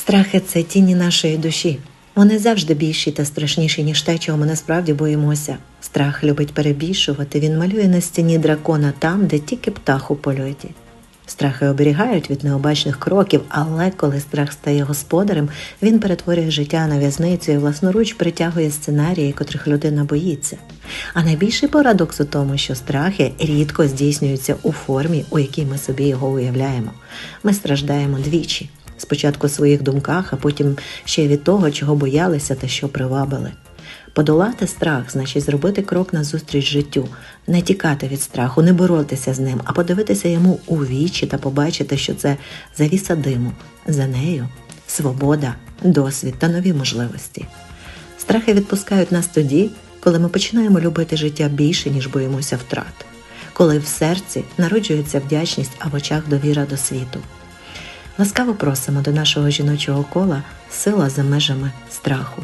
Страхи це тіні нашої душі. Вони завжди більші та страшніші, ніж те, чого ми насправді боїмося. Страх любить перебільшувати, він малює на стіні дракона там, де тільки птах у польоті. Страхи оберігають від необачних кроків, але коли страх стає господарем, він перетворює життя на в'язницю і власноруч притягує сценарії, котрих людина боїться. А найбільший парадокс у тому, що страхи рідко здійснюються у формі, у якій ми собі його уявляємо. Ми страждаємо двічі: спочатку в своїх думках, а потім ще й від того, чого боялися та що привабили. Подолати страх значить зробити крок назустріч життю, не тікати від страху, не боротися з ним, а подивитися йому у вічі та побачити, що це завіса диму, за нею свобода, досвід та нові можливості. Страхи відпускають нас тоді, коли ми починаємо любити життя більше, ніж боїмося втрат, коли в серці народжується вдячність, а в очах довіра до світу. Ласкаво просимо до нашого жіночого кола сила за межами страху.